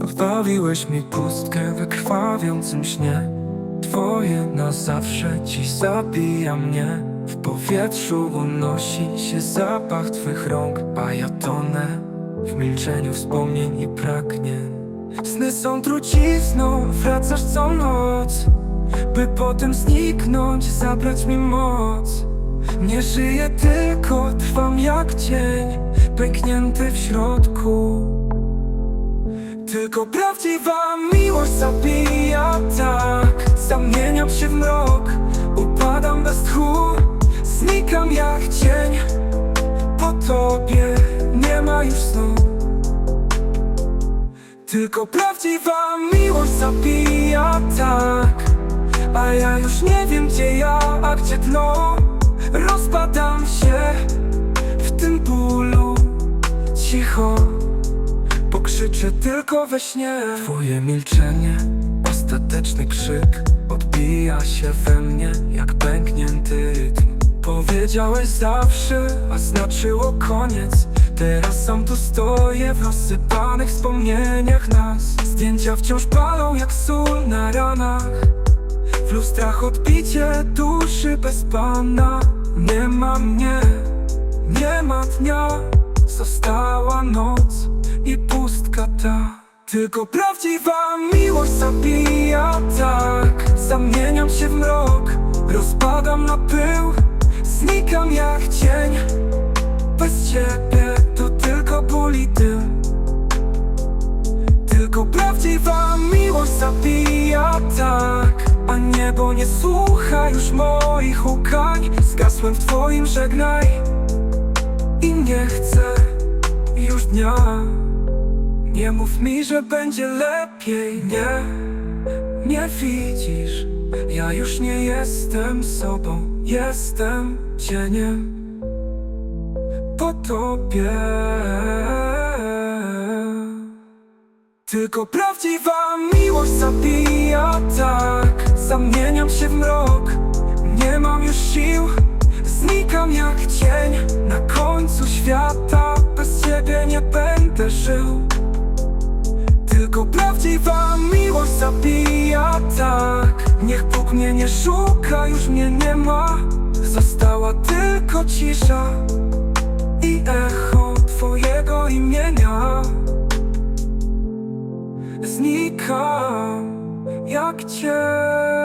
Pozbawiłeś mi pustkę we krwawiącym śnie. Twoje na zawsze dziś zabija mnie. W powietrzu unosi się zapach Twych rąk A ja tonę w milczeniu wspomnień i pragnień. Sny są trucizną, wracasz co noc By potem zniknąć, zabrać mi moc. Nie żyję tylko, trwam jak cień Pęknięty tylko prawdziwa miłość zabija tak. Zamieniam się w mrok Upadam bez tchu. Znikam jak cień Po tobie nie ma już snu. Tylko prawdziwa miłość zabija tak. A ja już nie wiem gdzie ja, a gdzie dno. Rozpadam się Pokrzyczę tylko we śnie. Twoje milczenie, ostateczny krzyk Odbija się we mnie jak pęknięty rytm. Powiedziałeś zawsze, a znaczyło koniec. Teraz sam tu stoję w rozsypanych wspomnieniach nas. Zdjęcia wciąż palą jak sól na ranach. W lustrach odbicie duszy bez pana. Nie ma mnie, nie ma dnia. Została noc Tylko prawdziwa miłość zabija tak. Zamieniam się w mrok, rozpadam na pył. Znikam jak cień. Bez ciebie to tylko ból i Tylko prawdziwa miłość zabija tak. A niebo nie słucha już moich łkań Zgasłem w twoim żegnaj. I nie chcę już dnia Nie mów mi, że będzie lepiej, nie. Nie widzisz Ja już nie jestem sobą Jestem cieniem. Po tobie. Tylko prawdziwa miłość zabija tak. Zamieniam się w mrok Nie mam już sił. Znikam jak cień Na końcu świata. Bez ciebie nie będę żył mnie nie szuka Już mnie nie ma. Została tylko cisza I echo twojego imienia. Znikam jak cień